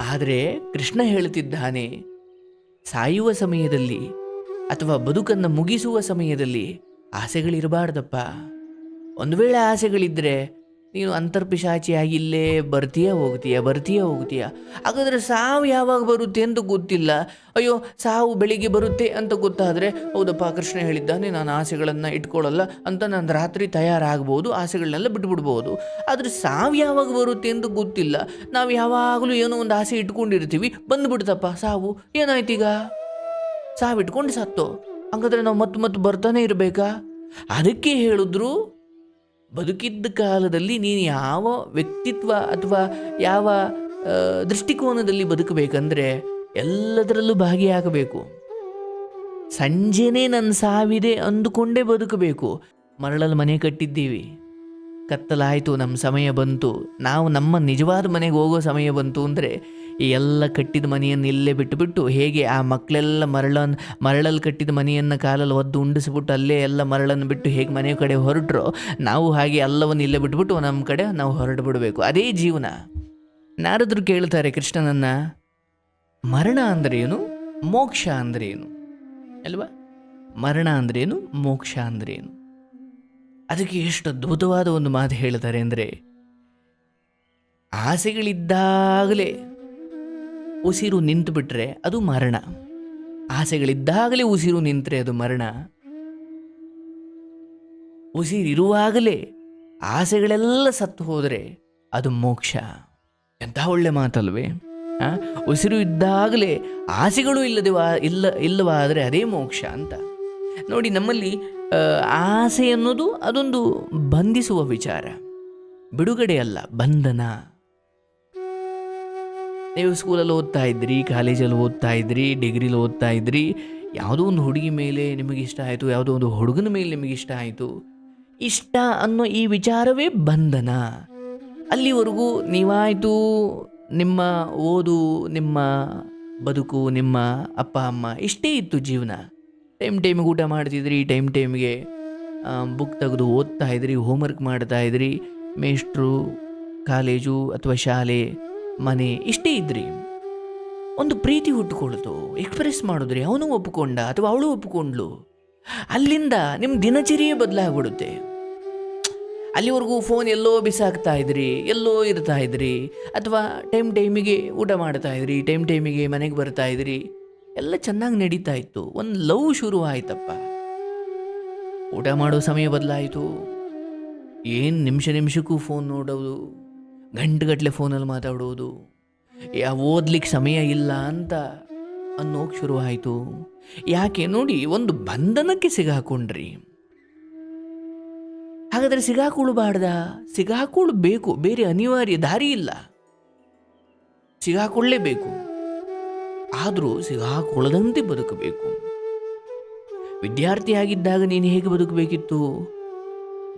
ಆದರೆ ಕೃಷ್ಣ ಹೇಳುತ್ತಿದ್ದಾನೆ ಸಾಯುವ ಸಮಯದಲ್ಲಿ ಅಥವಾ ಬದುಕನ್ನು ಮುಗಿಸುವ ಸಮಯದಲ್ಲಿ ಆಸೆಗಳಿರಬಾರ್ದಪ್ಪ. ಒಂದು ವೇಳೆ ಆಸೆಗಳಿದ್ದರೆ ನೀನು ಅಂತರ್ಪಿಶಾಚಿಯಾಗಿ ಇಲ್ಲೇ ಬರ್ತೀಯಾ ಹೋಗ್ತೀಯ ಬರ್ತೀಯಾ ಹೋಗ್ತೀಯ? ಹಾಗಾದರೆ ಸಾವು ಯಾವಾಗ ಬರುತ್ತೆ ಅಂತ ಗೊತ್ತಿಲ್ಲ. ಅಯ್ಯೋ, ಸಾವು ಬೆಳಿಗ್ಗೆ ಬರುತ್ತೆ ಅಂತ ಗೊತ್ತಾದರೆ, ಹೌದಪ್ಪ, ಕೃಷ್ಣ ಹೇಳಿದ್ದಾನೆ, ನಾನು ಆಸೆಗಳನ್ನು ಇಟ್ಕೊಳ್ಳಲ್ಲ ಅಂತ ನಾನು ರಾತ್ರಿ ತಯಾರಾಗ್ಬೋದು, ಆಸೆಗಳನ್ನೆಲ್ಲ ಬಿಟ್ಬಿಡ್ಬೋದು. ಆದರೆ ಸಾವು ಯಾವಾಗ ಬರುತ್ತೆ ಅಂತ ಗೊತ್ತಿಲ್ಲ. ನಾವು ಯಾವಾಗಲೂ ಏನೋ ಒಂದು ಆಸೆ ಇಟ್ಕೊಂಡಿರ್ತೀವಿ, ಬಂದುಬಿಡ್ತಪ್ಪ, ಸಾವು. ಏನಾಯ್ತೀಗ ಸಾವು ಇಟ್ಕೊಂಡು ಸತ್ತು? ಹಂಗಾದ್ರೆ ನಾವು ಮತ್ತೆ ಮತ್ತೆ ಬರ್ತಾನೆ ಇರಬೇಕಾ? ಅದಕ್ಕೆ ಹೇಳಿದ್ರು ಬದುಕಿದ್ದ ಕಾಲದಲ್ಲಿ ನೀನು ಯಾವ ವ್ಯಕ್ತಿತ್ವ ಅಥವಾ ಯಾವ ದೃಷ್ಟಿಕೋನದಲ್ಲಿ ಬದುಕಬೇಕಂದ್ರೆ ಎಲ್ಲದರಲ್ಲೂ ಭಾಗಿಯಾಗಬೇಕು. ಸಂಜೆನೇ ನನ್ನ ಸಾವಿದೆ ಅಂದುಕೊಂಡೇ ಬದುಕಬೇಕು. ಮರಳಲ್ಲಿ ಮನೆ ಕಟ್ಟಿದ್ದೀವಿ. ಕತ್ತಲಾಯಿತು ನಮ್ಮ ಸಮಯ ಬಂತು. ನಾವು ನಮ್ಮ ನಿಜವಾದ ಮನೆಗೆ ಹೋಗೋ ಸಮಯ ಬಂತು ಅಂದರೆ ಈ ಎಲ್ಲ ಕಟ್ಟಿದ ಮನೆಯನ್ನು ಇಲ್ಲೇ ಬಿಟ್ಟುಬಿಟ್ಟು ಹೇಗೆ ಆ ಮಕ್ಕಳೆಲ್ಲ ಮರಳನ್ನು ಮರಳಲ್ಲಿ ಕಟ್ಟಿದ ಮನೆಯನ್ನು ಕಾಲಲ್ಲಿ ಒದ್ದು ಉಂಡಿಸ್ಬಿಟ್ಟು ಅಲ್ಲೇ ಎಲ್ಲ ಮರಳನ್ನು ಬಿಟ್ಟು ಹೇಗೆ ಮನೆಯ ಕಡೆ ಹೊರಟ್ರೋ, ನಾವು ಹಾಗೆ ಎಲ್ಲವನ್ನು ಇಲ್ಲೇ ಬಿಟ್ಬಿಟ್ಟು ನಮ್ಮ ಕಡೆ ನಾವು ಹೊರಟು ಬಿಡಬೇಕು. ಅದೇ ಜೀವನ. ನಾರದ್ರು ಕೇಳ್ತಾರೆ ಕೃಷ್ಣನನ್ನ, ಮರಣ ಅಂದ್ರೇನು? ಮೋಕ್ಷ ಅಂದ್ರೇನು? ಅಲ್ವಾ? ಮರಣ ಅಂದ್ರೇನು? ಮೋಕ್ಷ ಅಂದ್ರೇನು? ಅದಕ್ಕೆ ಎಷ್ಟು ಅದ್ಭುತವಾದ ಒಂದು ಮಾತು ಹೇಳ್ತಾರೆ ಅಂದರೆ, ಆಸೆಗಳಿದ್ದಾಗಲೇ ಉಸಿರು ನಿಂತು ಬಿಟ್ರೆ ಅದು ಮರಣ. ಆಸೆಗಳಿದ್ದಾಗಲೇ ಉಸಿರು ನಿಂತರೆ ಅದು ಮರಣ. ಉಸಿರಿರುವಾಗಲೇ ಆಸೆಗಳೆಲ್ಲ ಸತ್ತು ಹೋದರೆ ಅದು ಮೋಕ್ಷ. ಎಂಥ ಒಳ್ಳೆ ಮಾತಲ್ವೇ? ಉಸಿರು ಇದ್ದಾಗಲೇ ಆಸೆಗಳು ಇಲ್ಲದೆ ವಾ, ಇಲ್ಲ, ಇಲ್ಲವಾದರೆ ಅದೇ ಮೋಕ್ಷ ಅಂತ. ನೋಡಿ, ನಮ್ಮಲ್ಲಿ ಆಸೆ ಅನ್ನೋದು ಅದೊಂದು ಬಂಧಿಸುವ ವಿಚಾರ. ಬಿಡುಗಡೆ ಅಲ್ಲ ಬಂಧನ. ನೀವು ಸ್ಕೂಲಲ್ಲಿ ಓದ್ತಾ ಇದ್ರಿ ಕಾಲೇಜಲ್ಲಿ ಓದ್ತಾ ಇದ್ರಿ ಡಿಗ್ರಿಲಿ ಓದ್ತಾ ಇದ್ರಿ, ಯಾವುದೋ ಒಂದು ಹುಡುಗಿ ಮೇಲೆ ನಿಮಗೆ ಇಷ್ಟ ಆಯಿತು, ಯಾವುದೋ ಒಂದು ಹುಡುಗನ ಮೇಲೆ ನಿಮಗೆ ಇಷ್ಟ ಆಯಿತು, ಇಷ್ಟ ಅನ್ನೋ ಈ ವಿಚಾರವೇ ಬಂಧನ. ಅಲ್ಲಿವರೆಗೂ ನೀವಾಯಿತು, ನಿಮ್ಮ ಓದು, ನಿಮ್ಮ ಬದುಕು, ನಿಮ್ಮ ಅಪ್ಪ, ಅಮ್ಮ ಇಷ್ಟೇ ಇತ್ತು ಜೀವನ. ಟೈಮ್ ಟೈಮಿಗೆ ಊಟ ಮಾಡ್ತಿದ್ರಿ ಟೈಮ್ ಟೈಮ್ಗೆ ಬುಕ್ ತೆಗೆದು ಓದ್ತಾ ಇದ್ರಿ ಹೋಮ್ವರ್ಕ್ ಮಾಡ್ತಾ ಇದ್ರಿ, ಮೇಷ್ಟ್ರು ಕಾಲೇಜು ಅಥವಾ ಶಾಲೆ ಮನೆ ಇಷ್ಟೇ ಇದ್ರಿ. ಒಂದು ಪ್ರೀತಿ ಹುಟ್ಟುಕೊಳ್ಳೋದು ಎಕ್ಸ್ಪ್ರೆಸ್ ಮಾಡಿದ್ರಿ. ಅವನು ಒಪ್ಪಿಕೊಂಡ ಅಥವಾ ಅವಳು ಒಪ್ಪಿಕೊಂಡ್ಲು ಅಲ್ಲಿಂದ ನಿಮ್ಮ ದಿನಚರಿಯೇ ಬದಲಾಗ್ಬಿಡುತ್ತೆ. ಅಲ್ಲಿವರೆಗೂ ಫೋನ್ ಎಲ್ಲೋ ಬಿಸಾಕ್ತಾ ಇದ್ರಿ, ಎಲ್ಲೋ ಇರ್ತಾ ಇದ್ರಿ, ಅಥವಾ ಟೈಮ್ ಟೈಮಿಗೆ ಊಟ ಮಾಡ್ತಾ ಇದ್ರಿ ಟೈಮ್ ಟೈಮಿಗೆ ಮನೆಗೆ ಬರ್ತಾ ಇದ್ರಿ, ಎಲ್ಲ ಚೆನ್ನಾಗಿ ನಡೀತಾ ಇತ್ತು. ಒಂದು ಲವ್ ಶುರು ಆಯ್ತಪ್ಪ. ಊಟ ಮಾಡೋ ಸಮಯ ಬದಲಾಯಿತು. ಏನು ನಿಮಿಷ ನಿಮಿಷಕ್ಕೂ ಫೋನ್ ನೋಡೋದು. ಗಂಟೆಗಟ್ಟಲೆ ಫೋನಲ್ಲಿ ಮಾತಾಡೋದು. ಯಾ ಓದ್ಲಿಕ್ಕೆ ಸಮಯ ಇಲ್ಲ ಅಂತ ಅನ್ನೋಕೆ ಶುರುವಾಯಿತು. ಯಾಕೆ ನೋಡಿ ಒಂದು ಬಂಧನಕ್ಕೆ ಸಿಗಾಕೊಂಡ್ರಿ. ಹಾಗಾದರೆ ಸಿಗಾಕೊಳ್ಳಬಾರ್ದ ಸಿಗಾಕೊಳ್ಬೇಕು. ಬೇರೆ ಅನಿವಾರ್ಯ ದಾರಿ ಇಲ್ಲ. ಸಿಗಾಕೊಳ್ಳೇಬೇಕು ಆದರೂ ಸಿಗಾಕೊಳ್ಳದಂತೆ ಬದುಕಬೇಕು. ವಿದ್ಯಾರ್ಥಿಯಾಗಿದ್ದಾಗ ನೀನು ಹೇಗೆ ಬದುಕಬೇಕಿತ್ತು?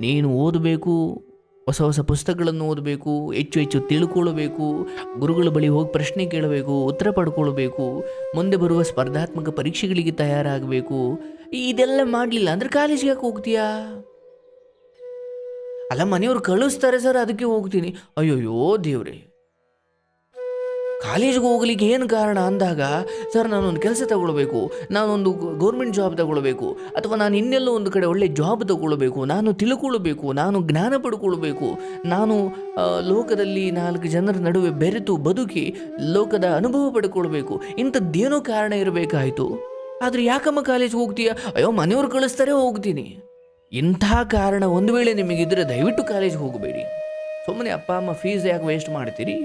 ನೀನು ಓದಬೇಕು ಹೊಸ ಹೊಸ ಪುಸ್ತಕಗಳನ್ನು ಓದಬೇಕು, ಹೆಚ್ಚು ಹೆಚ್ಚು ತಿಳ್ಕೊಳ್ಬೇಕು, ಗುರುಗಳ ಬಳಿ ಹೋಗಿ ಪ್ರಶ್ನೆ ಕೇಳಬೇಕು, ಉತ್ತರ ಪಡ್ಕೊಳ್ಬೇಕು, ಮುಂದೆ ಬರುವ ಸ್ಪರ್ಧಾತ್ಮಕ ಪರೀಕ್ಷೆಗಳಿಗೆ ತಯಾರಾಗಬೇಕು. ಇದೆಲ್ಲ ಮಾಡಲಿಲ್ಲ ಅಂದ್ರೆ ಕಾಲೇಜಿಗೆ ಯಾಕೆ ಹೋಗ್ತೀಯಾ? ಅಲ್ಲ ಮನೆಯವ್ರು ಕಳಿಸ್ತಾರೆ ಸರ್, ಅದಕ್ಕೆ ಹೋಗ್ತೀನಿ. ಅಯ್ಯೋಯ್ಯೋ ದೇವ್ರೆ. ಕಾಲೇಜ್ಗೆ ಹೋಗ್ಲಿಕ್ಕೆ ಏನು ಕಾರಣ ಅಂದಾಗ, ಸರ್, ನಾನೊಂದು ಕೆಲಸ ತಗೊಳ್ಬೇಕು, ನಾನೊಂದು ಗೌರ್ಮೆಂಟ್ ಜಾಬ್ ತಗೊಳ್ಬೇಕು, ಅಥವಾ ನಾನು ಇನ್ನೆಲ್ಲೋ ಒಂದು ಕಡೆ ಒಳ್ಳೆ ಜಾಬ್ ತಗೊಳ್ಬೇಕು, ನಾನು ತಿಳ್ಕೊಳ್ಬೇಕು, ನಾನು ಜ್ಞಾನ ಪಡ್ಕೊಳ್ಬೇಕು, ನಾನು ಲೋಕದಲ್ಲಿ ನಾಲ್ಕು ಜನರ ನಡುವೆ ಬೆರೆತು ಬದುಕಿ ಲೋಕದ ಅನುಭವ ಪಡ್ಕೊಳ್ಬೇಕು, ಇಂಥದ್ದೇನೋ ಕಾರಣ ಇರಬೇಕಾಯಿತು. ಆದರೆ ಯಾಕಮ್ಮ ಕಾಲೇಜ್ಗೆ ಹೋಗ್ತೀಯ? ಅಯ್ಯೋ, ಮನೆಯವ್ರು ಕಳಿಸ್ತಾರೆ, ಹೋಗ್ತೀನಿ. ಇಂಥ ಕಾರಣ ಒಂದು ವೇಳೆ ನಿಮಗಿದ್ರೆ ದಯವಿಟ್ಟು ಕಾಲೇಜ್ಗೆ ಹೋಗಬೇಡಿ. ಸುಮ್ಮನೆ ಅಪ್ಪ, ಅಮ್ಮ ಫೀಸ್ ಯಾಕೆ ವೇಸ್ಟ್ ಮಾಡ್ತೀರಿ?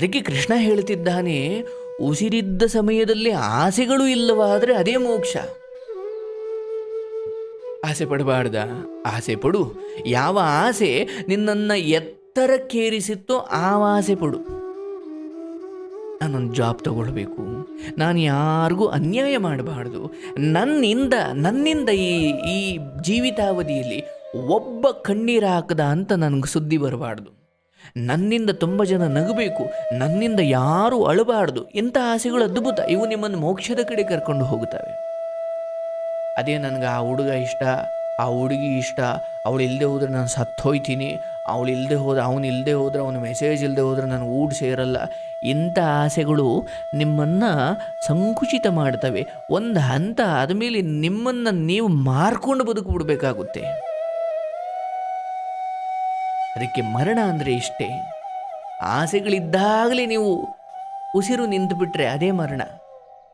ಅದಕ್ಕೆ ಕೃಷ್ಣ ಹೇಳ್ತಿದ್ದಾನೆ, ಉಸಿರಿದ್ದ ಸಮಯದಲ್ಲಿ ಆಸೆಗಳು ಇಲ್ಲವಾದರೆ ಅದೇ ಮೋಕ್ಷ. ಆಸೆ ಪಡಬಾರ್ದ, ಆಸೆ ಪಡು. ಯಾವ ಆಸೆ ನಿನ್ನನ್ನು ಎತ್ತರಕ್ಕೇರಿಸಿತ್ತೋ ಆ ಆಸೆ ಪಡು. ನಾನೊಂದು ಜಾಬ್ ತಗೊಳ್ಬೇಕು. ನಾನು ಯಾರಿಗೂ ಅನ್ಯಾಯ ಮಾಡಬಾರ್ದು. ನನ್ನಿಂದ ನನ್ನಿಂದ ಈ ಈ ಜೀವಿತಾವಧಿಯಲ್ಲಿ ಒಬ್ಬ ಕಣ್ಣೀರು ಹಾಕದ ಅಂತ ನನಗೆ ಸುದ್ದಿ ಬರಬಾರ್ದು. ನನ್ನಿಂದ ತುಂಬ ಜನ ನಗಬೇಕು, ನನ್ನಿಂದ ಯಾರೂ ಅಳಬಾರ್ದು, ಇಂಥ ಆಸೆಗಳು ಅದ್ಭುತ. ಇವು ನಿಮ್ಮನ್ನು ಮೋಕ್ಷದ ಕಡೆ ಕರ್ಕೊಂಡು ಹೋಗುತ್ತವೆ. ಅದೇ ನನಗೆ ಆ ಹುಡುಗ ಇಷ್ಟ, ಆ ಹುಡುಗಿ ಇಷ್ಟ. ಅವಳು ಇಲ್ಲದೆ ಹೋದ್ರೆ ನಾನು ಸತ್ತೋಯ್ತೀನಿ. ಅವಳು ಇಲ್ಲದೆ ಹೋದ್ರೆ, ಅವನು ಇಲ್ಲದೆ ಹೋದ್ರೆ, ಅವನು ಮೆಸೇಜ್ ಇಲ್ಲದೆ ಹೋದ್ರೆ ನನಗೆ ಊಟ ಸೇರಲ್ಲ. ಇಂಥ ಆಸೆಗಳು ನಿಮ್ಮನ್ನು ಸಂಕುಚಿತ ಮಾಡ್ತವೆ. ಒಂದು ಹಂತ ಆದಮೇಲೆ ನಿಮ್ಮನ್ನು ನೀವು ಮಾರ್ಕೊಂಡು ಬದುಕು ಬಿಡಬೇಕಾಗುತ್ತೆ. ಅದಕ್ಕೆ ಮರಣ ಅಂದರೆ ಇಷ್ಟೇ. ಆಸೆಗಳಿದ್ದಾಗಲೇ ನೀವು ಉಸಿರು ನಿಂತುಬಿಟ್ರೆ ಅದೇ ಮರಣ.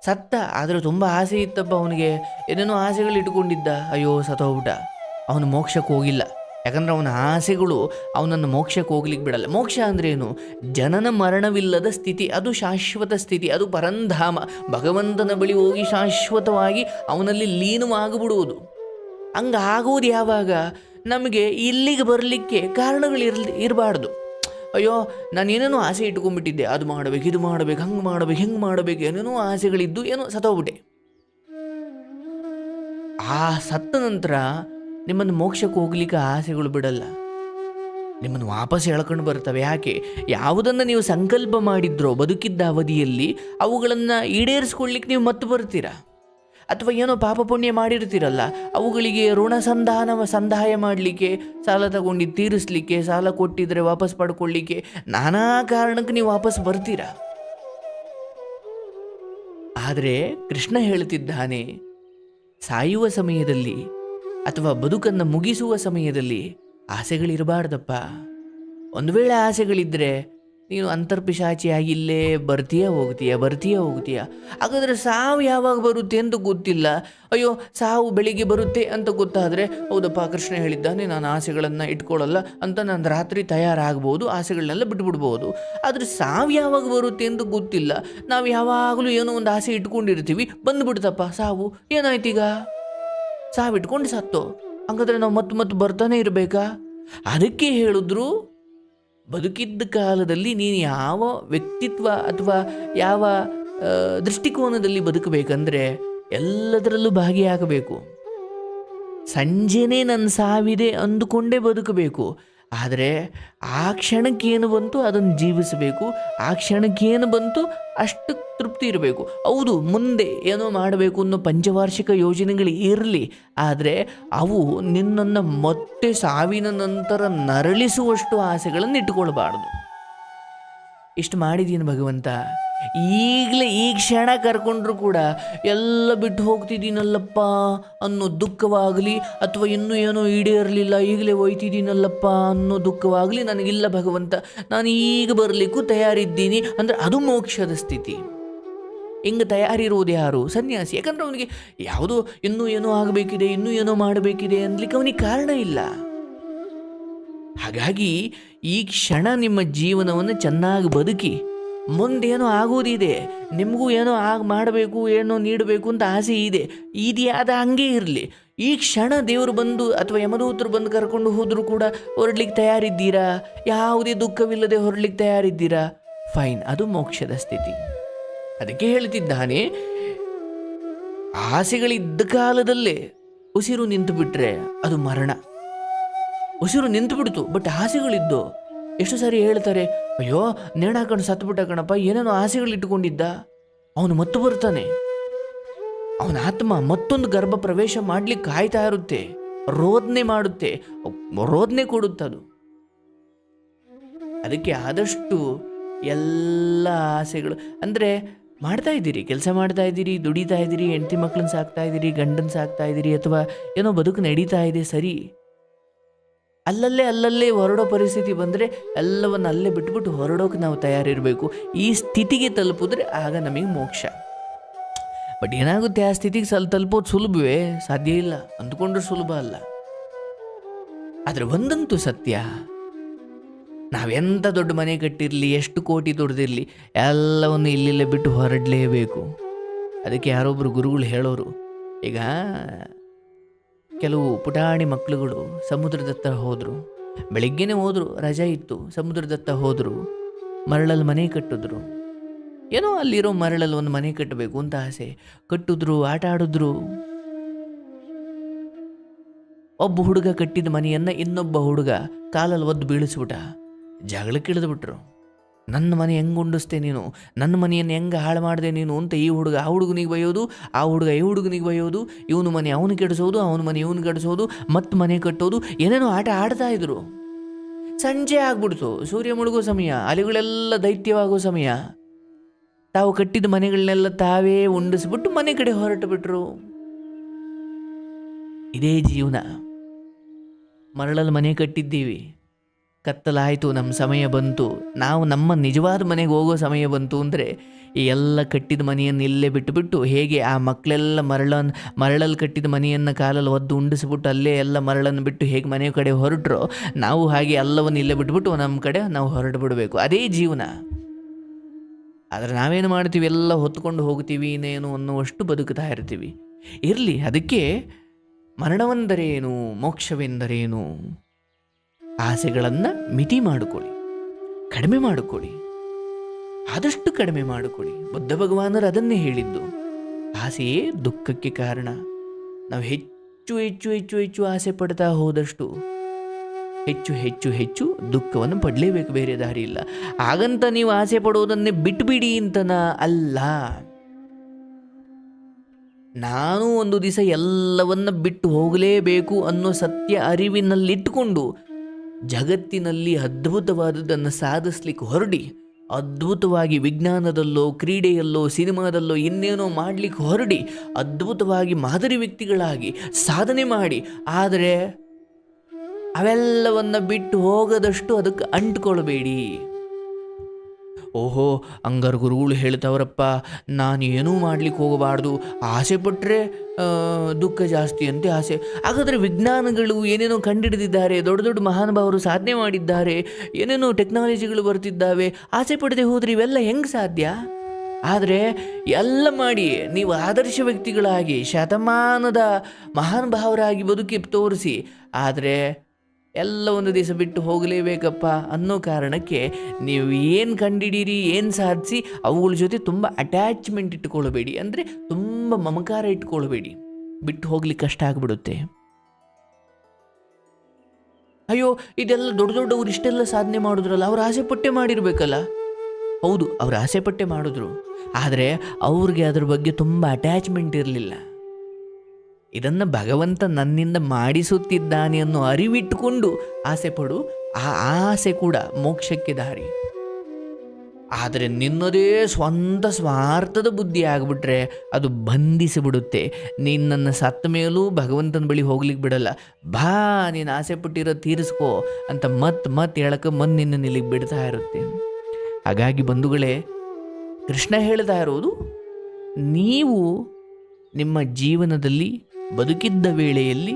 ಸತ್ತ ಆದರೆ ತುಂಬ ಆಸೆ ಇತ್ತಪ್ಪ ಅವನಿಗೆ. ಏನೇನೋ ಆಸೆಗಳು ಇಟ್ಕೊಂಡಿದ್ದ ಅಯ್ಯೋ ಸತೋಗ್ಬಿಟ್ಟ ಅವನು ಮೋಕ್ಷಕ್ಕೆ ಹೋಗಿಲ್ಲ. ಯಾಕಂದ್ರೆ ಅವನ ಆಸೆಗಳು ಅವನನ್ನು ಮೋಕ್ಷಕ್ಕೆ ಹೋಗ್ಲಿಕ್ಕೆ ಬಿಡಲ್ಲ. ಮೋಕ್ಷ ಅಂದ್ರೆ ಏನು? ಜನನ ಮರಣವಿಲ್ಲದ ಸ್ಥಿತಿ. ಅದು ಶಾಶ್ವತ ಸ್ಥಿತಿ. ಅದು ಪರಂಧಾಮ. ಭಗವಂತನ ಬಳಿ ಹೋಗಿ ಶಾಶ್ವತವಾಗಿ ಅವನಲ್ಲಿ ಲೀನವಾಗಿಬಿಡುವುದು. ಹಂಗಾಗುವುದು ಯಾವಾಗ? ನಮಗೆ ಇಲ್ಲಿಗೆ ಬರಲಿಕ್ಕೆ ಕಾರಣಗಳಿರಲಿ ಇರಬಾರ್ದು. ಅಯ್ಯೋ, ನಾನು ಏನೇನೋ ಆಸೆ ಇಟ್ಕೊಂಡ್ಬಿಟ್ಟಿದ್ದೆ. ಅದು ಮಾಡಬೇಕು, ಇದು ಮಾಡಬೇಕು, ಹಂಗೆ ಮಾಡಬೇಕು, ಹೆಂಗೆ ಮಾಡಬೇಕು, ಏನೇನೋ ಆಸೆಗಳಿದ್ದು ಏನೋ ಸತ್ತೋಗ್ಬಿಟ್ಟೆ. ಆ ಸತ್ತ ನಂತರ ನಿಮ್ಮನ್ನು ಮೋಕ್ಷಕ್ಕೆ ಹೋಗ್ಲಿಕ್ಕೆ ಆಸೆಗಳು ಬಿಡಲ್ಲ. ನಿಮ್ಮನ್ನು ವಾಪಸ್ ಎಳ್ಕೊಂಡು ಬರ್ತವೆ. ಯಾಕೆ? ಯಾವುದನ್ನು ನೀವು ಸಂಕಲ್ಪ ಮಾಡಿದ್ರೋ, ಬದುಕಿದ್ದ ಅವಧಿಯಲ್ಲಿ ಅವುಗಳನ್ನು ಈಡೇರಿಸ್ಕೊಳ್ಲಿಕ್ಕೆ ನೀವು ಮತ್ತೆ ಬರ್ತೀರಾ? ಅಥವಾ ಏನೋ ಪಾಪ ಪುಣ್ಯ ಮಾಡಿರ್ತೀರಲ್ಲ, ಅವುಗಳಿಗೆ ಋಣ ಸಂಧಾನ ಸಂದಾಯ ಮಾಡಲಿಕ್ಕೆ, ಸಾಲ ತಗೊಂಡು ತೀರಿಸಲಿಕ್ಕೆ, ಸಾಲ ಕೊಟ್ಟಿದ್ರೆ ವಾಪಸ್ ಪಡ್ಕೊಳ್ಳಿಕ್ಕೆ ನಾನಾ ಕಾರಣಕ್ಕೆ ನೀವು ವಾಪಸ್ ಬರ್ತೀರ? ಆದರೆ ಕೃಷ್ಣ ಹೇಳ್ತಿದ್ದಾನೆ, ಸಾಯುವ ಸಮಯದಲ್ಲಿ ಅಥವಾ ಬದುಕನ್ನು ಮುಗಿಸುವ ಸಮಯದಲ್ಲಿ ಆಸೆಗಳಿರಬಾರ್ದಪ್ಪ. ಒಂದು ವೇಳೆ ಆಸೆಗಳಿದ್ದರೆ ನೀನು ಅಂತರ್ಪಿಶಾಚಿಯಾಗಿ ಇಲ್ಲೇ ಬರ್ತೀಯಾ ಹೋಗ್ತೀಯ ಬರ್ತೀಯಾ ಹೋಗ್ತೀಯ? ಹಾಗಾದರೆ ಸಾವು ಯಾವಾಗ ಬರುತ್ತೆ ಅಂತ ಗೊತ್ತಿಲ್ಲ. ಅಯ್ಯೋ, ಸಾವು ಬೆಳಿಗ್ಗೆ ಬರುತ್ತೆ ಅಂತ ಗೊತ್ತಾದರೆ, ಹೌದಪ್ಪ, ಕೃಷ್ಣ ಹೇಳಿದ್ದಾನೆ, ನಾನು ಆಸೆಗಳನ್ನು ಇಟ್ಕೊಳ್ಳಲ್ಲ ಅಂತ ನಾನು ರಾತ್ರಿ ತಯಾರಾಗ್ಬೋದು, ಆಸೆಗಳನ್ನೆಲ್ಲ ಬಿಟ್ಬಿಡ್ಬೋದು. ಆದರೆ ಸಾವು ಯಾವಾಗ ಬರುತ್ತೆ ಅಂತ ಗೊತ್ತಿಲ್ಲ. ನಾವು ಯಾವಾಗಲೂ ಏನೋ ಒಂದು ಆಸೆ ಇಟ್ಕೊಂಡಿರ್ತೀವಿ, ಬಂದುಬಿಡ್ತಪ್ಪ, ಸಾವು. ಏನಾಯ್ತೀಗ ಸಾವಿಟ್ಕೊಂಡು ಸತ್ತು. ಹಂಗಾದ್ರೆ ನಾವು ಮತ್ತೆ ಮತ್ತೆ ಬರ್ತಾನೆ ಇರಬೇಕಾ? ಅದಕ್ಕೆ ಹೇಳಿದ್ರು ಬದುಕಿದ್ದ ಕಾಲದಲ್ಲಿ ನೀನು ಯಾವ ವ್ಯಕ್ತಿತ್ವ ಅಥವಾ ಯಾವ ದೃಷ್ಟಿಕೋನದಲ್ಲಿ ಬದುಕಬೇಕಂದ್ರೆ ಎಲ್ಲದರಲ್ಲೂ ಭಾಗಿಯಾಗಬೇಕು. ಸಂಜೆನೇ ನನ್ನ ಸಾವಿದೆ ಅಂದುಕೊಂಡೇ ಬದುಕಬೇಕು. ಆದರೆ ಆ ಕ್ಷಣಕ್ಕೇನು ಬಂತು? ಅದನ್ನು ಜೀವಿಸಬೇಕು. ಆ ಕ್ಷಣಕ್ಕೇನು ಬಂತು? ಅಷ್ಟು ತೃಪ್ತಿ ಇರಬೇಕು. ಹೌದು, ಮುಂದೆ ಏನೋ ಮಾಡಬೇಕು ಅನ್ನೋ ಪಂಚವಾರ್ಷಿಕ ಯೋಜನೆಗಳು ಇರಲಿ, ಆದರೆ ಅವು ನಿನ್ನನ್ನು ಮತ್ತೆ ಸಾವಿನ ನಂತರ ನರಳಿಸುವಷ್ಟು ಆಸೆಗಳನ್ನು ಇಟ್ಕೊಳ್ಬಾರ್ದು ಇಷ್ಟು ಮಾಡಿದೀನಿ ಭಗವಂತ. ಈಗಲೇ ಈ ಕ್ಷಣ ಕರ್ಕೊಂಡ್ರು ಕೂಡ ಎಲ್ಲ ಬಿಟ್ಟು ಹೋಗ್ತಿದ್ದೀನಲ್ಲಪ್ಪ ಅನ್ನೋ ದುಃಖವಾಗಲಿ ಅಥವಾ ಇನ್ನೂ ಏನೋ ಈಡೇರಲಿಲ್ಲ, ಈಗಲೇ ಒಯ್ತಿದ್ದೀನಲ್ಲಪ್ಪ ಅನ್ನೋ ದುಃಖವಾಗಲಿ ನನಗಿಲ್ಲ ಭಗವಂತ. ನಾನು ಈಗ ಬರಲಿಕ್ಕೂ ತಯಾರಿದ್ದೀನಿ. ಅಂದರೆ ಅದು ಮೋಕ್ಷದ ಸ್ಥಿತಿ. ಹಿಂಗೆ ತಯಾರಿರುವುದು ಯಾರು? ಸನ್ಯಾಸಿ. ಯಾಕಂದ್ರೆ ಅವನಿಗೆ ಯಾವುದೋ ಇನ್ನೂ ಏನೋ ಆಗಬೇಕಿದೆ, ಇನ್ನೂ ಏನೋ ಮಾಡಬೇಕಿದೆ ಅನ್ಲಿಕ್ಕೆ ಅವನಿಗೆ ಕಾರಣ ಇಲ್ಲ. ಹಾಗಾಗಿ ಈ ಕ್ಷಣ ನಿಮ್ಮ ಜೀವನವನ್ನು ಚೆನ್ನಾಗಿ ಬದುಕಿ ಮುಂದೇನೋ ಆಗೋದಿದೆ, ನಿಮಗೂ ಏನೋ ಆಗ ಮಾಡಬೇಕು, ಏನೋ ನೀಡಬೇಕು ಅಂತ ಆಸೆ ಇದೆ. ಇದೆಯಾದ ಹಂಗೆ ಇರಲಿ. ಈ ಕ್ಷಣ ದೇವರು ಬಂದು ಅಥವಾ ಯಮದೂತರು ಬಂದು ಕರ್ಕೊಂಡು ಹೋದರೂ ಕೂಡ ಹೊರಡ್ಲಿಕ್ಕೆ ತಯಾರಿದ್ದೀರಾ? ಯಾವುದೇ ದುಃಖವಿಲ್ಲದೆ ಹೊರಡ್ಲಿಕ್ಕೆ ತಯಾರಿದ್ದೀರಾ? ಫೈನ್, ಅದು ಮೋಕ್ಷದ ಸ್ಥಿತಿ. ಅದಕ್ಕೆ ಹೇಳ್ತಿದ್ದಾನೆ ಆಸೆಗಳಿದ್ದ ಕಾಲದಲ್ಲೇ ಉಸಿರು ನಿಂತು ಬಿಟ್ರೆ ಅದು ಮರಣ. ಉಸಿರು ನಿಂತು ಬಿಡ್ತು, ಬಟ್ ಆಸೆಗಳಿದ್ದು? ಎಷ್ಟು ಸಾರಿ ಹೇಳ್ತಾರೆ ಅಯ್ಯೋ, ನೇಣ ಹಾಕೊಂಡು ಸತ್ಬಿಟ್ಟ ಕಣಪ್ಪ, ಏನೇನೋ ಆಸೆಗಳು ಇಟ್ಟುಕೊಂಡಿದ್ದ ಅವನು ಮತ್ತು ಬರ್ತಾನೆ ಅವನ ಆತ್ಮ ಮತ್ತೊಂದು ಗರ್ಭ ಪ್ರವೇಶ ಮಾಡ್ಲಿಕ್ಕೆ ಕಾಯ್ತಾ ಇರುತ್ತೆ. ರೋದನೆ ಮಾಡುತ್ತೆ. ರೋದನೆ ಕೊಡುತ್ತದು ಅದಕ್ಕೆ ಆದಷ್ಟು ಎಲ್ಲ ಆಸೆಗಳು. ಅಂದರೆ, ಮಾಡ್ತಾ ಇದ್ದೀರಿ, ಕೆಲಸ ಮಾಡ್ತಾ ಇದ್ದೀರಿ, ದುಡಿತಾ ಇದ್ದೀರಿ, ಹೆಂಡತಿ ಮಕ್ಕಳನ್ನ ಸಾಕ್ತಾ ಇದ್ದೀರಿ ಗಂಡನ ಸಾಕ್ತಾ ಇದ್ದೀರಿ, ಅಥವಾ ಏನೋ ಬದುಕು ನಡೀತಾ ಇದೆ, ಸರಿ. ಅಲ್ಲಲ್ಲೇ ಅಲ್ಲಲ್ಲೇ ಹೊರಡೋ ಪರಿಸ್ಥಿತಿ ಬಂದರೆ ಎಲ್ಲವನ್ನು ಅಲ್ಲೇ ಬಿಟ್ಬಿಟ್ಟು ಹೊರಡೋಕೆ ನಾವು ತಯಾರಿರಬೇಕು. ಈ ಸ್ಥಿತಿಗೆ ತಲುಪಿದ್ರೆ ಆಗ ನಮಗೆ ಮೋಕ್ಷ. ಬಟ್ ಏನಾಗುತ್ತೆ ಆ ಸ್ಥಿತಿಗೆ ಸಲ್ ತಲುಪೋದು ಸುಲಭವೇ? ಸಾಧ್ಯ ಇಲ್ಲ. ಅಂದ್ಕೊಂಡ್ರೆ ಸುಲಭ ಅಲ್ಲ. ಆದರೆ ಒಂದಂತೂ ಸತ್ಯ. ನಾವೆಂಥ ದೊಡ್ಡ ಮನೆ ಕಟ್ಟಿರಲಿ, ಎಷ್ಟು ಕೋಟಿ ದೊಡ್ಡದಿರಲಿ ಎಲ್ಲವನ್ನು ಇಲ್ಲಿಲ್ಲೇ ಬಿಟ್ಟು ಹೊರಡಲೇಬೇಕು. ಅದಕ್ಕೆ ಯಾರೊಬ್ಬರು ಗುರುಗಳು ಹೇಳೋರು. ಈಗ ಕೆಲವು ಪುಟಾಣಿ ಮಕ್ಕಳುಗಳು ಸಮುದ್ರದತ್ತ ಹೋದರು. ಬೆಳಿಗ್ಗೆನೇ ಹೋದರು, ರಜೆ ಇತ್ತು, ಸಮುದ್ರದತ್ತ ಹೋದರು. ಮರಳಲ್ಲಿ ಮನೆ ಕಟ್ಟಿದ್ರು. ಏನೋ ಅಲ್ಲಿರೋ ಮರಳಲ್ಲಿ ಒಂದು ಮನೆ ಕಟ್ಟಬೇಕು ಅಂತ ಆಸೆ. ಕಟ್ಟಿದ್ರು, ಆಟ ಆಡಿದ್ರು. ಒಬ್ಬ ಹುಡುಗ ಕಟ್ಟಿದ ಮನೆಯನ್ನು ಇನ್ನೊಬ್ಬ ಹುಡುಗ ಕಾಲಲ್ಲಿ ಒದ್ದು ಬೀಳಿಸ್ಬಿಟ್ಟ. ಜಗಳಕ್ಕೆ ಇಳಿದ್ಬಿಟ್ರು ನನ್ನ ಮನೆ ಹೆಂಗೆ ಉಂಡಿಸ್ತೆ ನೀನು? ನನ್ನ ಮನೆಯನ್ನು ಹೆಂಗೆ ಹಾಳು ಮಾಡಿದೆ ನೀನು ಅಂತ ಈ ಹುಡುಗ ಆ ಹುಡುಗನಿಗೆ ಬೈಯೋದು, ಆ ಹುಡುಗ ಈ ಹುಡುಗನಿಗೆ ಬೈಯೋದು, ಇವನು ಮನೆ ಅವನು ಕೆಡಿಸೋದು, ಅವನ ಮನೆ ಇವನು ಕೆಡಿಸೋದು, ಮತ್ತೆ ಮನೆ ಕಟ್ಟೋದು, ಏನೇನೋ ಆಟ ಆಡ್ತಾ ಇದ್ರು. ಸಂಜೆ ಆಗ್ಬಿಡ್ತು, ಸೂರ್ಯ ಮುಳುಗೋ ಸಮಯ, ಅಲೆಗಳೆಲ್ಲ ದೈತ್ಯವಾಗೋ ಸಮಯ. ತಾವು ಕಟ್ಟಿದ ಮನೆಗಳನ್ನೆಲ್ಲ ತಾವೇ ಉಂಡಿಸ್ಬಿಟ್ಟು ಮನೆ ಕಡೆ ಹೊರಟು ಬಿಟ್ರು. ಇದೇ ಜೀವನ. ಮರಳಲ್ಲಿ ಮನೆ ಕಟ್ಟಿದ್ದೀವಿ. ಕತ್ತಲಾಯಿತು, ನಮ್ಮ ಸಮಯ ಬಂತು. ನಾವು ನಮ್ಮ ನಿಜವಾದ ಮನೆಗೆ ಹೋಗೋ ಸಮಯ ಬಂತು ಅಂದರೆ, ಈ ಎಲ್ಲ ಕಟ್ಟಿದ ಮನೆಯನ್ನು ಇಲ್ಲೇ ಬಿಟ್ಟುಬಿಟ್ಟು ಹೇಗೆ ಆ ಮಕ್ಕಳೆಲ್ಲ ಮರಳನ್ನು ಮರಳಲ್ಲಿ ಕಟ್ಟಿದ ಮನೆಯನ್ನು ಕಾಲಲ್ಲಿ ಒದ್ದು ಉಂಡಿಸ್ಬಿಟ್ಟು ಅಲ್ಲೇ ಎಲ್ಲ ಮರಳನ್ನು ಬಿಟ್ಟು ಹೇಗೆ ಮನೆ ಕಡೆ ಹೊರಟ್ರೋ, ನಾವು ಹಾಗೆ ಎಲ್ಲವನ್ನು ಇಲ್ಲೇ ಬಿಟ್ಬಿಟ್ಟು ನಮ್ಮ ಕಡೆ ನಾವು ಹೊರಟು ಬಿಡಬೇಕು. ಅದೇ ಜೀವನ. ಆದರೆ ನಾವೇನು ಮಾಡ್ತೀವಿ? ಎಲ್ಲ ಹೊತ್ಕೊಂಡು ಹೋಗ್ತೀವಿ ಇನ್ನೇನು ಅನ್ನುವಷ್ಟು ಬದುಕುತ್ತಾ ಇರ್ತೀವಿ. ಇರಲಿ, ಅದಕ್ಕೆ ಮರಣವೆಂದರೇನು? ಮೋಕ್ಷವೆಂದರೇನು? ಆಸೆಗಳನ್ನು ಮಿತಿ ಮಾಡಿಕೊಳ್ಳಿ, ಕಡಿಮೆ ಮಾಡಿಕೊಳ್ಳಿ, ಆದಷ್ಟು ಕಡಿಮೆ ಮಾಡಿಕೊಳ್ಳಿ. ಬುದ್ಧ ಭಗವಾನರು ಅದನ್ನೇ ಹೇಳಿದ್ದು. ಆಸೆಯೇ ದುಃಖಕ್ಕೆ ಕಾರಣ. ನಾವು ಹೆಚ್ಚು ಹೆಚ್ಚು ಹೆಚ್ಚು ಹೆಚ್ಚು ಆಸೆ ಪಡ್ತಾ ಹೋದಷ್ಟು ಹೆಚ್ಚು ಹೆಚ್ಚು ಹೆಚ್ಚು ದುಃಖವನ್ನು ಪಡಲೇಬೇಕು, ಬೇರೆ ದಾರಿ ಇಲ್ಲ. ಹಾಗಂತ ನೀವು ಆಸೆ ಪಡೋದನ್ನೇ ಬಿಟ್ಬಿಡಿ ಅಂತನ ಅಲ್ಲ. ನಾನು ಒಂದು ದಿವಸ ಎಲ್ಲವನ್ನ ಬಿಟ್ಟು ಹೋಗಲೇಬೇಕು ಅನ್ನೋ ಸತ್ಯ ಅರಿವಿನಲ್ಲಿಟ್ಟುಕೊಂಡು ಜಗತ್ತಿನಲ್ಲಿ ಅದ್ಭುತವಾದದ್ದನ್ನು ಸಾಧಿಸ್ಲಿಕ್ಕೆ ಹೊರಡಿ, ಅದ್ಭುತವಾಗಿ ವಿಜ್ಞಾನದಲ್ಲೋ, ಕ್ರೀಡೆಯಲ್ಲೋ, ಸಿನಿಮಾದಲ್ಲೋ ಇನ್ನೇನೋ ಮಾಡಲಿಕ್ಕೆ ಹೊರಡಿ, ಅದ್ಭುತವಾಗಿ ಮಾದರಿ ವ್ಯಕ್ತಿಗಳಾಗಿ ಸಾಧನೆ ಮಾಡಿ, ಆದರೆ ಅವೆಲ್ಲವನ್ನ ಬಿಟ್ಟು ಹೋಗದಷ್ಟು ಅದಕ್ಕೆ ಅಂಟ್ಕೊಳ್ಬೇಡಿ. ಓಹೋ ಅಂಗರ್ ಗುರುಗಳು ಹೇಳ್ತವ್ರಪ್ಪ, ನಾನು ಏನೂ ಮಾಡ್ಲಿಕ್ಕೆ ಹೋಗಬಾರ್ದು. ಆಸೆ ಪಟ್ಟರೆ ದುಃಖ ಜಾಸ್ತಿ ಅಂತೆ ಆಸೆ. ಹಾಗಾದರೆ ವಿಜ್ಞಾನಗಳು ಏನೇನೋ ಕಂಡುಹಿಡಿದಿದ್ದಾರೆ ದೊಡ್ಡ ದೊಡ್ಡ ಮಹಾನುಭಾವರು ಸಾಧನೆ ಮಾಡಿದ್ದಾರೆ, ಏನೇನೋ ಟೆಕ್ನಾಲಜಿಗಳು ಬರ್ತಿದ್ದಾವೆ, ಆಸೆ ಪಡದೆ ಹೋದರೆ ಇವೆಲ್ಲ ಹೆಂಗೆ ಸಾಧ್ಯ? ಆದರೆ ಎಲ್ಲ ಮಾಡಿ ನೀವು ಆದರ್ಶ ವ್ಯಕ್ತಿಗಳಾಗಿ ಶತಮಾನದ ಮಹಾನುಭಾವರಾಗಿ ಬದುಕಿ ತೋರಿಸಿ, ಆದರೆ ಎಲ್ಲ ಒಂದು ದಿವಸ ಬಿಟ್ಟು ಹೋಗಲೇಬೇಕಪ್ಪ ಅನ್ನೋ ಕಾರಣಕ್ಕೆ ನೀವು ಏನು ಕಂಡಿಡೀರಿ, ಏನು ಸಾಧಿಸಿ ಅವುಗಳ ಜೊತೆ ತುಂಬ ಅಟ್ಯಾಚ್ಮೆಂಟ್ ಇಟ್ಕೊಳ್ಬೇಡಿ ಅಂದರೆ ತುಂಬ ಮಮಕಾರ ಇಟ್ಕೊಳ್ಬೇಡಿ ಬಿಟ್ಟು ಹೋಗ್ಲಿಕ್ಕೆ ಕಷ್ಟ ಆಗಿಬಿಡುತ್ತೆ. ಅಯ್ಯೋ, ಇದೆಲ್ಲ ದೊಡ್ಡ ದೊಡ್ಡವ್ರು ಇಷ್ಟೆಲ್ಲ ಸಾಧನೆ ಮಾಡಿದ್ರಲ್ಲ, ಅವ್ರು ಆಸೆ ಪಟ್ಟೆ ಮಾಡಿರ್ಬೇಕಲ್ಲ? ಹೌದು, ಅವ್ರು ಆಸೆ ಪಟ್ಟೆ ಮಾಡಿದ್ರು. ಆದರೆ ಅವ್ರಿಗೆ ಅದ್ರ ಬಗ್ಗೆ ತುಂಬ ಅಟ್ಯಾಚ್ಮೆಂಟ್ ಇರಲಿಲ್ಲ. ಇದನ್ನು ಭಗವಂತ ನನ್ನಿಂದ ಮಾಡಿಸುತ್ತಿದ್ದಾನೆ ಅನ್ನೋ ಅರಿವಿಟ್ಟುಕೊಂಡು ಆಸೆ ಪಡು. ಆ ಆಸೆ ಕೂಡ ಮೋಕ್ಷಕ್ಕೆ ದಾರಿ. ಆದರೆ ನಿನ್ನದೇ ಸ್ವಂತ ಸ್ವಾರ್ಥದ ಬುದ್ಧಿ ಆಗಿಬಿಟ್ರೆ ಅದು ಬಂಧಿಸಿಬಿಡುತ್ತೆ. ನಿನ್ನನ್ನು ಸತ್ತ ಮೇಲೂ ಭಗವಂತನ ಬಳಿ ಹೋಗ್ಲಿಕ್ಕೆ ಬಿಡಲ್ಲ. ಬಾ, ನೀನು ಆಸೆ ಪಟ್ಟಿರೋ ತೀರಿಸ್ಕೋ ಅಂತ ಮತ್ತೆ ಮತ್ತೆ ಹೇಳಕ್ಕೆ ಮನ್ ನಿನ್ನ ನಿಲ್ಲಿಗೆ ಬಿಡ್ತಾ ಇರುತ್ತೆ. ಹಾಗಾಗಿ ಬಂಧುಗಳೇ, ಕೃಷ್ಣ ಹೇಳ್ತಾ ಇರೋದು, ನೀವು ನಿಮ್ಮ ಜೀವನದಲ್ಲಿ ಬದುಕಿದ್ದ ವೇಳೆಯಲ್ಲಿ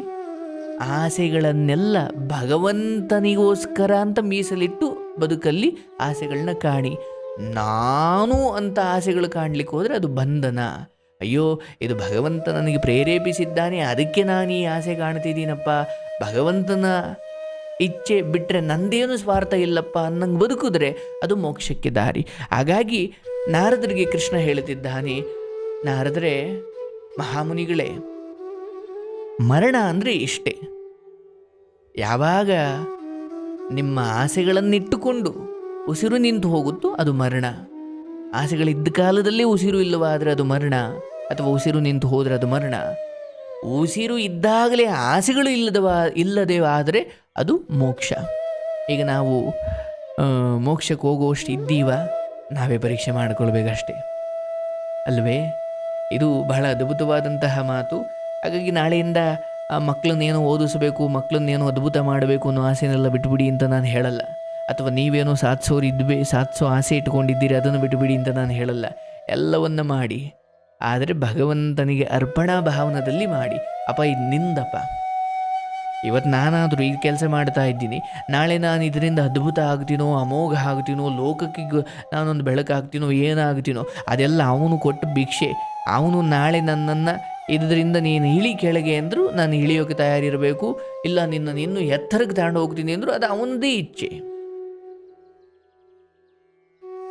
ಆಸೆಗಳನ್ನೆಲ್ಲ ಭಗವಂತನಿಗೋಸ್ಕರ ಅಂತ ಮೀಸಲಿಟ್ಟು ಬದುಕಲ್ಲಿ ಆಸೆಗಳನ್ನ ಕಾಣಿ. ನಾನು ಅಂತ ಆಸೆಗಳು ಕಾಣಲಿಕ್ಕೆ ಹೋದರೆ ಅದು ಬಂಧನ. ಅಯ್ಯೋ, ಇದು ಭಗವಂತ ನನಗೆ ಪ್ರೇರೇಪಿಸಿದ್ದಾನೆ, ಅದಕ್ಕೆ ನಾನು ಈ ಆಸೆ ಕಾಣ್ತಿದ್ದೀನಪ್ಪ. ಭಗವಂತನ ಇಚ್ಛೆ ಬಿಟ್ಟರೆ ನಂದೇನು ಸ್ವಾರ್ಥ ಇಲ್ಲಪ್ಪ ಅನ್ನಂಗೆ ಬದುಕಿದ್ರೆ ಅದು ಮೋಕ್ಷಕ್ಕೆ ದಾರಿ. ಹಾಗಾಗಿ ನಾರದರಿಗೆ ಕೃಷ್ಣ ಹೇಳುತ್ತಿದ್ದಾನೆ, ನಾರದರೆ ಮಹಾಮುನಿಗಳೇ ಮರಣ ಅಂದರೆ ಇಷ್ಟೇ. ಯಾವಾಗ ನಿಮ್ಮ ಆಸೆಗಳನ್ನಿಟ್ಟುಕೊಂಡು ಉಸಿರು ನಿಂತು ಹೋಗುತ್ತೋ ಅದು ಮರಣ. ಆಸೆಗಳಿದ್ದ ಕಾಲದಲ್ಲಿ ಉಸಿರು ಇಲ್ಲವಾದರೆ ಅದು ಮರಣ, ಅಥವಾ ಉಸಿರು ನಿಂತು ಹೋದರೆ ಅದು ಮರಣ. ಉಸಿರು ಇದ್ದಾಗಲೇ ಆಸೆಗಳು ಇಲ್ಲದವ, ಇಲ್ಲದೆ ಆದರೆ ಅದು ಮೋಕ್ಷ. ಈಗ ನಾವು ಮೋಕ್ಷಕ್ಕೆ ಹೋಗುವಷ್ಟು ಇದ್ದೀವ, ನಾವೇ ಪರೀಕ್ಷೆ ಮಾಡಿಕೊಳ್ಬೇಕಷ್ಟೇ. ಅಲ್ವೇ? ಇದು ಬಹಳ ಅದ್ಭುತವಾದಂತಹ ಮಾತು. ಹಾಗಾಗಿ ನಾಳೆಯಿಂದ ಮಕ್ಕಳನ್ನೇನು ಓದಿಸಬೇಕು ಮಕ್ಕಳನ್ನೇನು ಅದ್ಭುತ ಮಾಡಬೇಕು ಅನ್ನೋ ಆಸೆನೆಲ್ಲ ಬಿಟ್ಬಿಡಿ ಅಂತ ನಾನು ಹೇಳಲ್ಲ. ಅಥವಾ ನೀವೇನೋ ಸಾಧಿಸೋರು ಇದ್ಬೇ, ಸಾಧಿಸೋ ಆಸೆ ಇಟ್ಕೊಂಡಿದ್ದೀರಿ, ಅದನ್ನು ಬಿಟ್ಬಿಡಿ ಅಂತ ನಾನು ಹೇಳಲ್ಲ. ಎಲ್ಲವನ್ನು ಮಾಡಿ. ಆದರೆ ಭಗವಂತನಿಗೆ ಅರ್ಪಣಾ ಭಾವನದಲ್ಲಿ ಮಾಡಿ. ಅಪ್ಪ ಇದು ನಿಂದಪ್ಪ ಇವತ್ತು ನಾನಾದರೂ ಈ ಕೆಲಸ ಮಾಡ್ತಾ ಇದ್ದೀನಿ. ನಾಳೆ ನಾನು ಇದರಿಂದ ಅದ್ಭುತ ಆಗ್ತೀನೋ, ಅಮೋಘ ಆಗ್ತೀನೋ, ಲೋಕಕ್ಕೆ ನಾನೊಂದು ಬೆಳಕಾಗ್ತೀನೋ, ಏನಾಗ್ತೀನೋ, ಅದೆಲ್ಲ ಅವನು ಕೊಟ್ಟ ಭಿಕ್ಷೆ. ಅವನು ನಾಳೆ ನನ್ನನ್ನು ಇದರಿಂದ ನೀನು ಇಳಿ ಕೆಳಗೆ ಅಂದರೂ ನಾನು ಇಳಿಯೋಕೆ ತಯಾರಿರಬೇಕು. ಇಲ್ಲ ನಿನ್ನ ಇನ್ನೂ ಎತ್ತರಕ್ಕೆ ತಗೊಂಡು ಹೋಗ್ತೀನಿ ಅಂದರೂ ಅದು ಅವನದೇ ಇಚ್ಛೆ.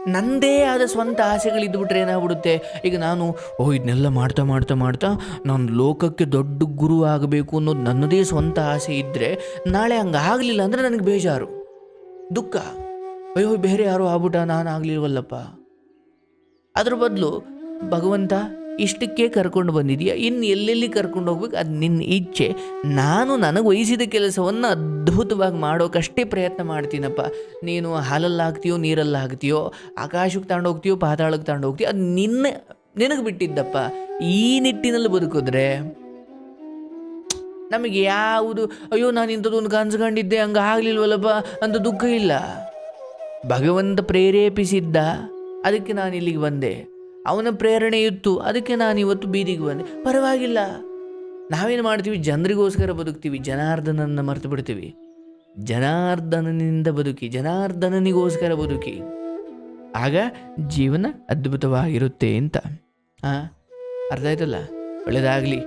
ನಂದೇ ಆದ ಸ್ವಂತ ಆಸೆಗಳಿದ್ಬಿಟ್ರೆ ಏನಾಗ್ಬಿಡುತ್ತೆ? ಈಗ ನಾನು, ಓ ಇದನ್ನೆಲ್ಲ ಮಾಡ್ತಾ ಮಾಡ್ತಾ ಮಾಡ್ತಾ ನಾನು ಲೋಕಕ್ಕೆ ದೊಡ್ಡ ಗುರು ಆಗಬೇಕು ಅನ್ನೋದು ನನ್ನದೇ ಸ್ವಂತ ಆಸೆ ಇದ್ದರೆ ನಾಳೆ ಹಂಗೆ ಆಗಲಿಲ್ಲ ಅಂದರೆ ನನಗೆ ಬೇಜಾರು. ದುಃಖ. ಅಯ್ಯೋ, ಬೇರೆ ಯಾರೋ ಆಗ್ಬಿಟ್ಟ, ನಾನು ಆಗಲಿಲ್ವಲ್ಲಪ್ಪ. ಅದ್ರ ಬದಲು ಭಗವಂತ ಇಷ್ಟಕ್ಕೆ ಕರ್ಕೊಂಡು ಬಂದಿದೀಯ? ಇನ್ನು ಎಲ್ಲೆಲ್ಲಿ ಕರ್ಕೊಂಡು ಹೋಗ್ಬೇಕು? ಅದು ನಿನ್ನ ಇಚ್ಛೆ. ನಾನು ನನಗೆ ವಹಿಸಿದ ಕೆಲಸವನ್ನು ಅದ್ಭುತವಾಗಿ ಮಾಡೋಕಷ್ಟೇ ಪ್ರಯತ್ನ ಮಾಡ್ತೀನಪ್ಪ. ನೀನು ಹಾಲಲ್ಲಿ ಹಾಕ್ತೀಯೋ ನೀರಲ್ಲಿ ಹಾಕ್ತೀಯೋ ಆಕಾಶಕ್ಕೆ ತಗೊಂಡು ಹೋಗ್ತೀಯೋ, ಪಾತಾಳಕ್ಕೆ ತಗೊಂಡು ಹೋಗ್ತೀಯೋ, ಅದು ನಿನ್ನ, ನಿನಗೆ ಬಿಟ್ಟಿದ್ದಪ್ಪ. ಈ ನಿಟ್ಟಿನಲ್ಲಿ ಬದುಕಿದ್ರೆ ನಮಗೆ ಯಾವುದು, ಅಯ್ಯೋ, ನಾನು ಇಂಥದ್ದೊಂದು ಕನ್ಸ್ಕೊಂಡಿದ್ದೆ ಕಂಡಿದ್ದೆ, ಹಂಗೆ ಆಗಲಿಲ್ವಲ್ಲಪ್ಪ, ಅಂತ ದುಃಖ ಇಲ್ಲ. ಭಗವಂತ ಪ್ರೇರೇಪಿಸಿದ್ದ, ಅದಕ್ಕೆ ನಾನು ಇಲ್ಲಿಗೆ ಬಂದೆ. ಅವನ ಪ್ರೇರಣೆ ಇತ್ತು ಅದಕ್ಕೆ ನಾನು ಇವತ್ತು ಬೀದಿಗೆ ಬಂದೆ. ಪರವಾಗಿಲ್ಲ. ನಾವೇನು ಮಾಡ್ತೀವಿ? ಜನರಿಗೋಸ್ಕರ ಬದುಕ್ತೀವಿ. ಜನಾರ್ದನನ್ನು ಮರೆತು ಬಿಡ್ತೀವಿ. ಜನಾರ್ದನನಿಂದ ಬದುಕಿ, ಜನಾರ್ದನನಿಗೋಸ್ಕರ ಬದುಕಿ. ಆಗ ಜೀವನ ಅದ್ಭುತವಾಗಿರುತ್ತೆ ಅಂತ. ಹಾಂ ಅರ್ಥ ಆಯ್ತಲ್ಲ? ಒಳ್ಳೆಯದಾಗಲಿ